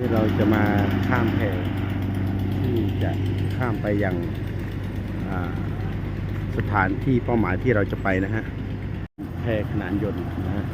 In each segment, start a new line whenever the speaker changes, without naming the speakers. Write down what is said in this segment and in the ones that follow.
ที่เราจะมาข้ามแพที่จะข้ามไปยังสถานที่เป้าหมายที่เราจะไปนะฮะแพขนานยนต์นะฮะ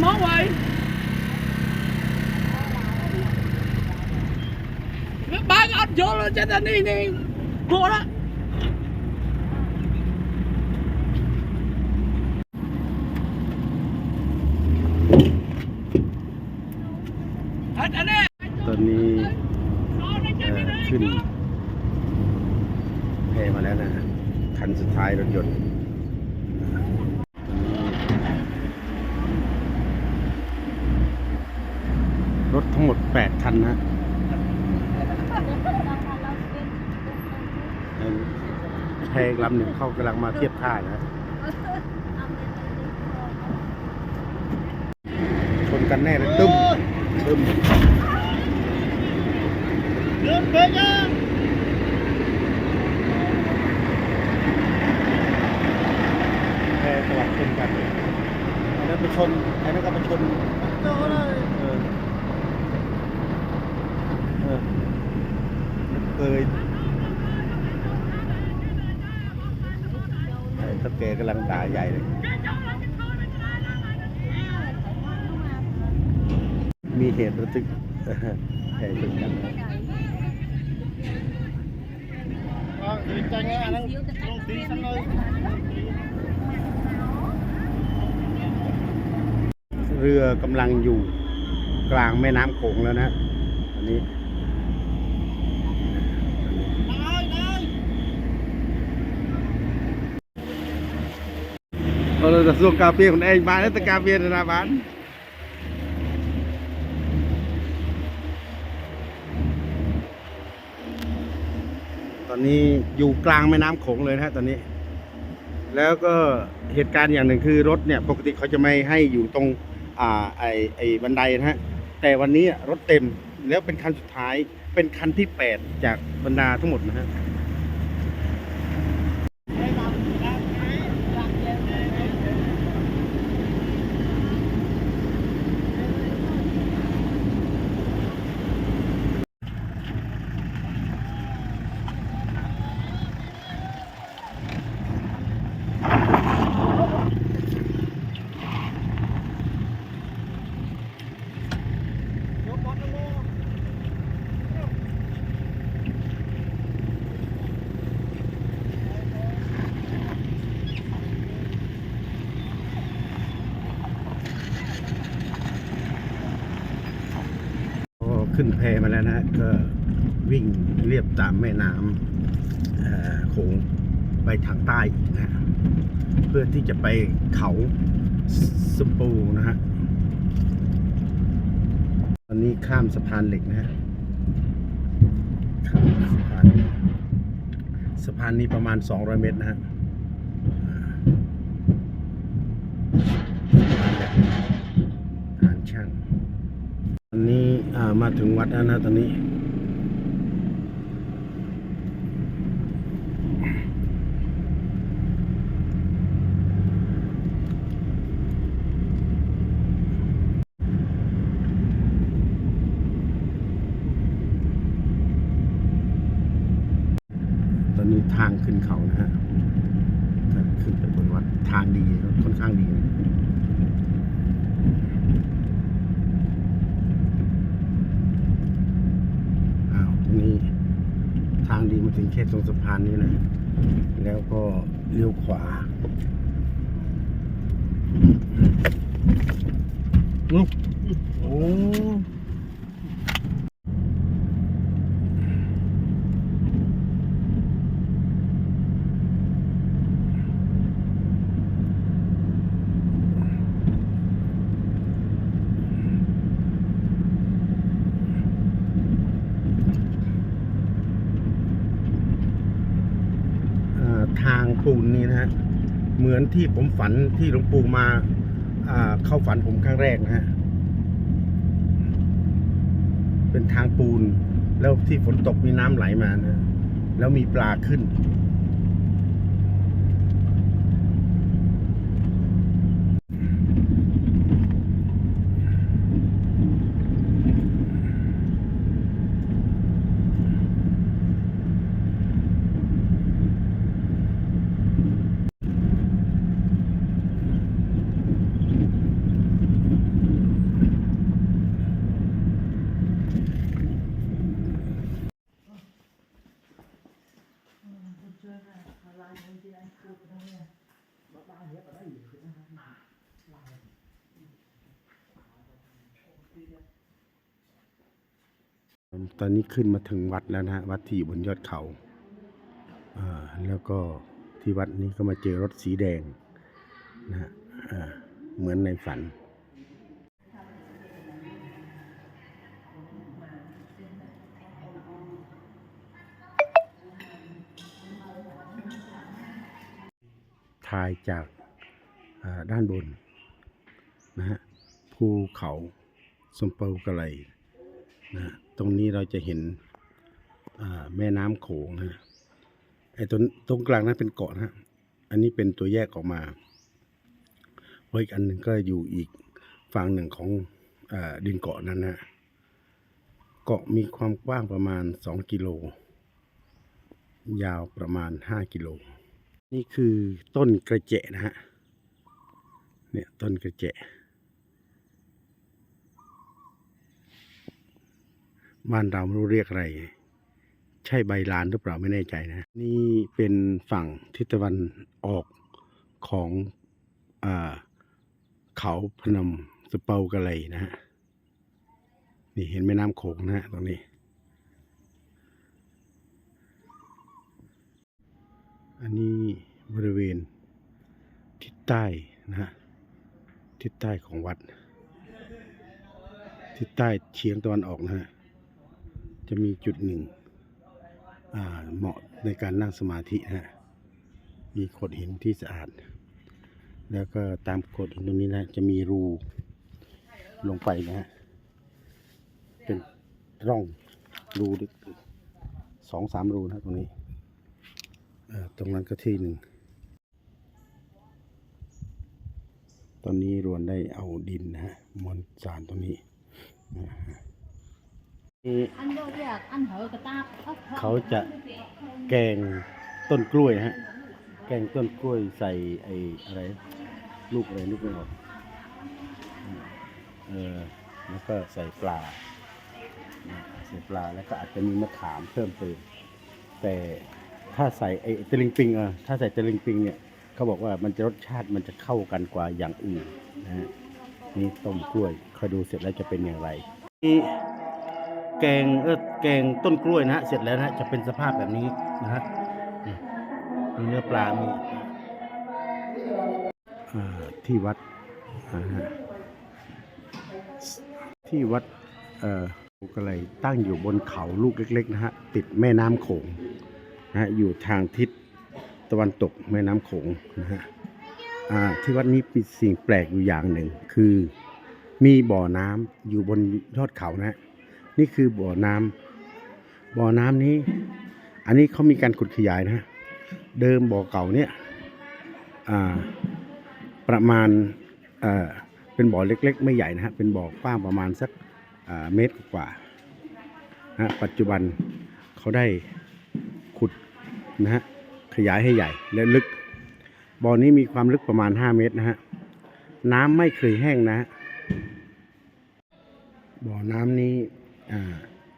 ไอ้มันมองไว้บางอัดโยนแล้วจะนี่นี่โกรธละอันนี้
ตอนนี้เอ่อขึ้นแพมาแล้วนะฮะคันสุดท้ายรถยนต์ รถทั้งหมด 8 คันนะแพอีกลำหนึ่งเข้ากำลังมาเทียบท่านะชนกันแน่เลยตึ้มตึ้ม
เดินไปยัง
แพสลับชนกันอันนั้นไปชนอันนั้นก็ไปชน
โตเลย
เออเออ เคยไอ้ตะเกกำลังด่าใหญ่เลย มีเหตุระทึกเออแพ้ชนกันนะ
อ๋อดีจังเลยอันนั้นลงตีฉันเลย
เรือกำลังอยู่กลางแม่น้ำโขงแล้วนะ อันนี้
ได้ได้
เราจะส่งกาเฟ่ของเองมาแล้วแต่กาเฟ่นาบ้านตอนนี้อยู่กลางแม่น้ำโขงเลยนะฮะตอนนี้ แล้วก็เหตุการณ์อย่างหนึ่งคือรถเนี่ยปกติเขาจะไม่ให้อยู่ตรงอ่าไอไอบันไดนะฮะแต่วันนี้รถเต็มแล้วเป็นคันสุดท้ายเป็นคันที่แปดจากบรรดาทั้งหมดนะฮะ ก็ ขึ้นแพมาแล้วนะก็วิ่งเรียบตามแม่น้ำโขงไปทางใต้นะฮะเพื่อที่จะไปเขาสปูนะฮะตอนนี้ข้ามสะพานเหล็กนะฮะข้ามสะพานสะพานนี้ประมาณ 200 เมตรนะฮะอ่าสะพานเหล็กฐานช่าง ตอนนี้อ่า มาถึงวัดแล้วนะตอนนี้ ตอนนี้ทางขึ้นเขานะฮะขึ้นไปบนวัดทางดีค่อนข้างดี มีทางดีมาถึงแค่ตรงสะพานนี้เลยแล้วก็เลี้ยวขวานุ๊กโอ้ มือนที่ผมฝันที่หลวงปู่มาเข้าฝันผมครั้งแรกนะฮะ เป็นทางปูน แล้วที่ฝนตกมีน้ำไหลมานะแล้วมีปลาขึ้น ตอนนี้ขึ้นมาถึงวัดแล้วนะฮะวัดที่อยู่บนยอดเขาอ่าแล้วก็ที่วัดนี้ก็มาเจอรถสีแดงนะฮะเหมือนในฝันถ่ายจากด้านบนนะฮะภูเขาสมเปากะไล นะตรงนี้เราจะเห็นแม่น้ำโขงนะฮะไอ้ตรงตรงกลางนั้นเป็นเกาะนะฮะอันนี้เป็นตัวแยกออกมาไว้อีกอันหนึ่งก็อยู่อีกฝั่งหนึ่งของอดินเกาะนั้นนะเกาะมีความกว้างประมาณ 2 กิโล ยาวประมาณ 5 กิโล นี่คือต้นกระเจะนะฮะเนี่ยต้นกระเจะ บ้านเราไม่รู้เรียกอะไร ใช่ใบลานหรือเปล่าไม่แน่ใจนะ นี่เป็นฝั่งทิศตะวันออกของอเขาพนมสเปากะไลนะฮะนี่เห็นแม่น้ำโขงนะฮะตรงนี้ อันนี้บริเวณทิศใต้นะฮะทิศใต้ของวัด ทิศใต้เฉียงตะวันออกนะฮะ จะมีจุดหนึ่งเหมาะในการนั่งสมาธินะฮะมีโขดหินที่สะอาด แล้วก็ตามโขดหินตรงนี้นะจะมีรูลงไปนะฮะเป็นร่องรูลึกสองสามรูนะตรงนี้ตรงนั้นก็ที่หนึ่งตอนนี้รวนได้เอาดินนะฮะมวลสารตรงนี้ นี่เขาจะแกงต้นกล้วยฮะ แกงต้นกล้วยใส่ไอ้อะไรลูกอะไรลูกไม่ออกเออแล้วก็ใส่ปลาใส่ปลาแล้วก็อาจจะมีมะขามเพิ่มเติมแต่ถ้าใส่ไอ้ตะลิงปิงเออถ้าใส่ตะลิงปิงเนี่ยเขาบอกว่ามันจะรสชาติมันจะเข้ากันกว่าอย่างอื่นนะฮะนี่ต้มกล้วยคอยดูเสร็จแล้วจะเป็นอย่างไรนี่ แกงเออแกงต้นกล้วยนะฮะเสร็จแล้วนะฮะจะเป็นสภาพแบบนี้นะฮะมีเนื้อปลามีที่วัดที่วัดเออก็เลยตั้งอยู่บนเขาลูกเล็ก ๆ นะฮะ ติดแม่น้ำโขงนะฮะอยู่ทางทิศตะวันตกแม่น้ำโขงนะฮะที่วัดนี้มีสิ่งแปลกอยู่อย่างหนึ่ง คือมีบ่อน้ำอยู่บนยอดเขานะฮะ นี่คือบ่อน้ำบ่อน้ำนี้ อันนี้เขามีการขุดขยายนะฮะเดิมบ่อเก่าเนี่ยอ่าประมาณเอ่อเป็นบ่อเล็ก ๆ ไม่ใหญ่นะฮะเป็นบ่อกว้างประมาณสักอ่าเมตรกว่านะฮะปัจจุบันเขาได้ขุดนะฮะขยายให้ใหญ่และลึกบ่อนี้มีความลึกประมาณ 5 เมตรนะฮะน้ำไม่เคยแห้งนะบ่อน้ำนี้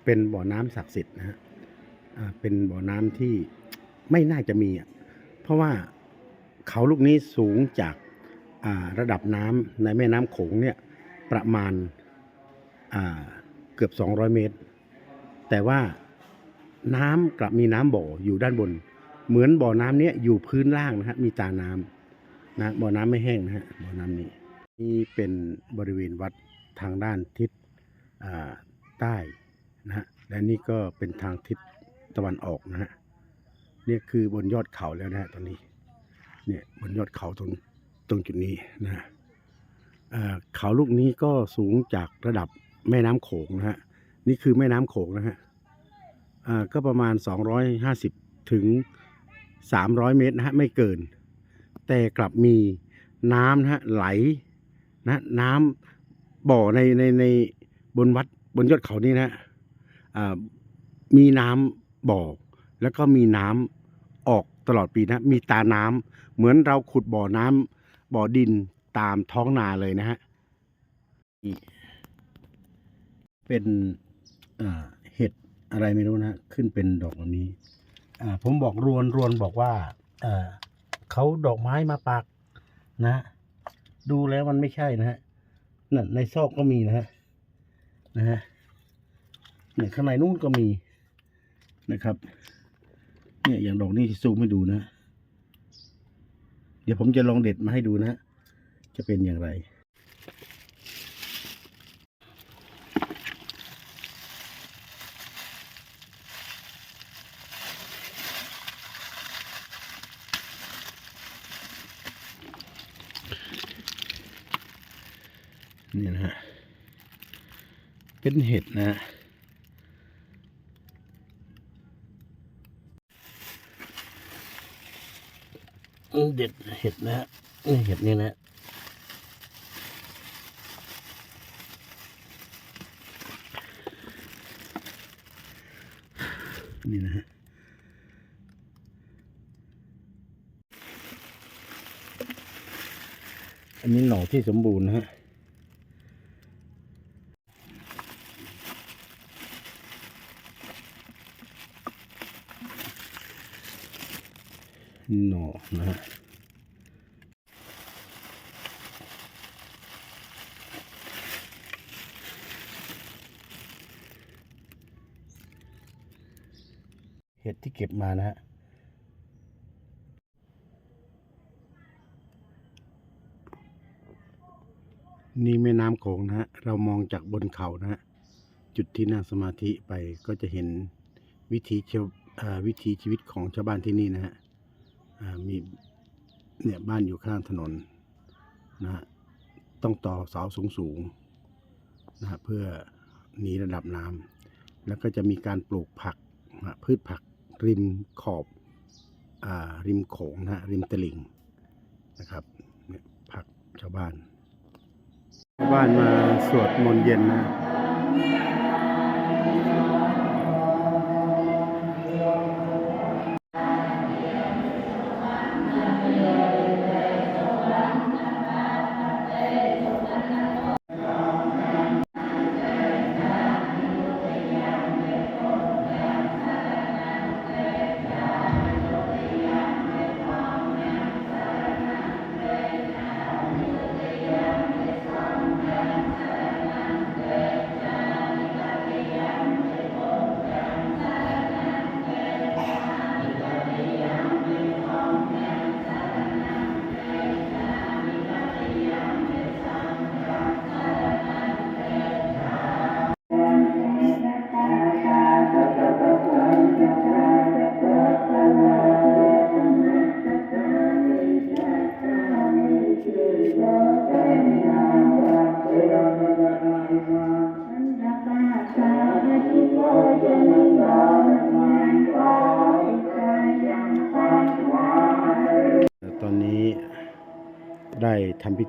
เป็นบ่อน้ำศักดิ์สิทธิ์นะฮะเป็นบ่อน้ำที่ไม่น่าจะมีอะเพราะว่าเขาลูกนี้สูงจากระดับน้ำในแม่น้ำโขงเนี่ยประมาณาเกือบ 200 เมตร แต่ว่าน้ำกลับมีน้ำบ่ออยู่ด้านบน เหมือนบ่อน้ำเนี้ยอยู่พื้นล่างนะฮะมีตาน้ำนะบ่อน้ำไม่แห้งนะฮะบ่อน้ำนี้นี่เป็นบริเวณวัดทางด้านทิศอ่า ใต้นะฮะและนี่ก็เป็นทางทิศตะวันออกนะฮะเนี่ยคือบนยอดเขาแล้วนะฮะตอนนี้ เนี่ยบนยอดเขาตรงตรงจุดนี้นะฮะอ่าเขาลูกนี้ก็สูงจากระดับแม่น้ำโขงนะฮะนี่คือแม่น้ำโขงนะฮะอ่าก็ประมาณ 250 ถึง 300 เมตรนะฮะไม่เกิน แต่กลับมีน้ำนะฮะไหลนะน้ำบ่อในในในบนวัด บนยอดเขานี่นะอ่ามีน้ำบ่อ แล้วก็มีน้ำออกตลอดปีนะ มีตาน้ำเหมือนเราขุดบ่อน้ำบ่อดินตามท้องนาเลยนะฮะนี่เป็นอ่าเห็ดอะไรไม่รู้นะขึ้นเป็นดอกแบบนี้อ่าผมบอกรวนรวนบอกว่าเอ่อเขาดอกไม้มาปักนะ ดูแล้วมันไม่ใช่นะฮะนั่นในซอกก็มีนะฮะ นะฮะเนี่ยข้างในนู้นก็มีนะครับ เนี่ยอย่างดอกนี้ซูมให้ดูนะ เดี๋ยวผมจะลองเด็ดมาให้ดูนะ จะเป็นอย่างไร เป็นเห็ดนะฮะอืมเด็ดเห็ดนะฮะนี่เห็ดนี่นะนี่นะฮะอันนี้หน่อที่สมบูรณ์นะฮะ ห นะฮะเห็ดที่เก็บมานะฮะนี่แม่น้ำโขงนะฮะ เรามองจากบนเขานะฮะ จุดที่นั่งสมาธิไปก็จะเห็นวิถีชีวิตของชาวบ้านที่นี่นะฮะ มีเนี่ยบ้านอยู่ข้างถนนนะฮะต้องต่อเสาสูงสูงๆนะฮะเพื่อหนีระดับน้ำแล้วก็จะมีการปลูกผักนะพืชผักริมขอบอ่าริมโขงนะฮะริมตลิ่งนะครับเนี่ยผักชาวบ้านชาวบ้านมาสวดมนต์เย็นนะ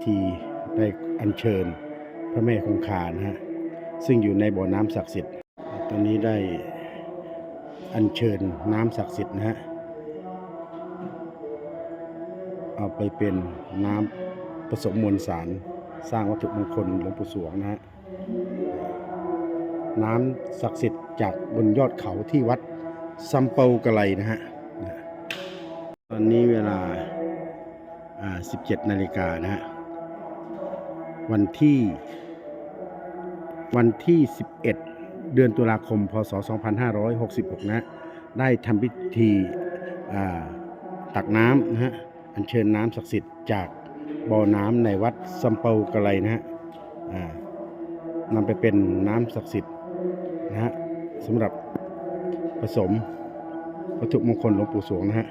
ธีได้อัญเชิญพระแม่คงคานะฮะซึ่งอยู่ในบ่อน้ำศักดิ์สิทธิ์ตอนนี้ได้อัญเชิญน้ำศักดิ์สิทธิ์นะฮะเอาไปเป็นน้ำผสมมวลสารสร้างวัตถุมงคลหลวงปู่สวงนะฮะน้ำศักดิ์สิทธิ์จากบนยอดเขาที่วัดซัมเปากะไลนะฮะตอนนี้เวลาอ่า17 นาฬิกานะฮะ วันที่ วันที่ 11 เดือนตุลาคม พศ 2566นะฮะได้ทำพิธีตักน้ำนะฮะ อัญเชิญน้ำศักดิ์สิทธิ์จากบ่อน้ำในวัดสัมเปากะไลนะฮะนำไปเป็นน้ำศักดิ์สิทธิ์นะฮะสำหรับผสมวัตถุมงคลหลวงปู่สวงนะฮะ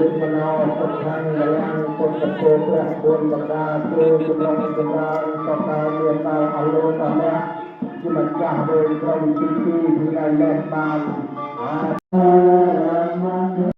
โตวิมนาสัทธังยังปุตตะโกพระบุณบรรดาเทจุลงจุลาสตาเมตตาอโลตมะที่มันจ้าโดยตรงที่ที่ที่ได้แลกบานอา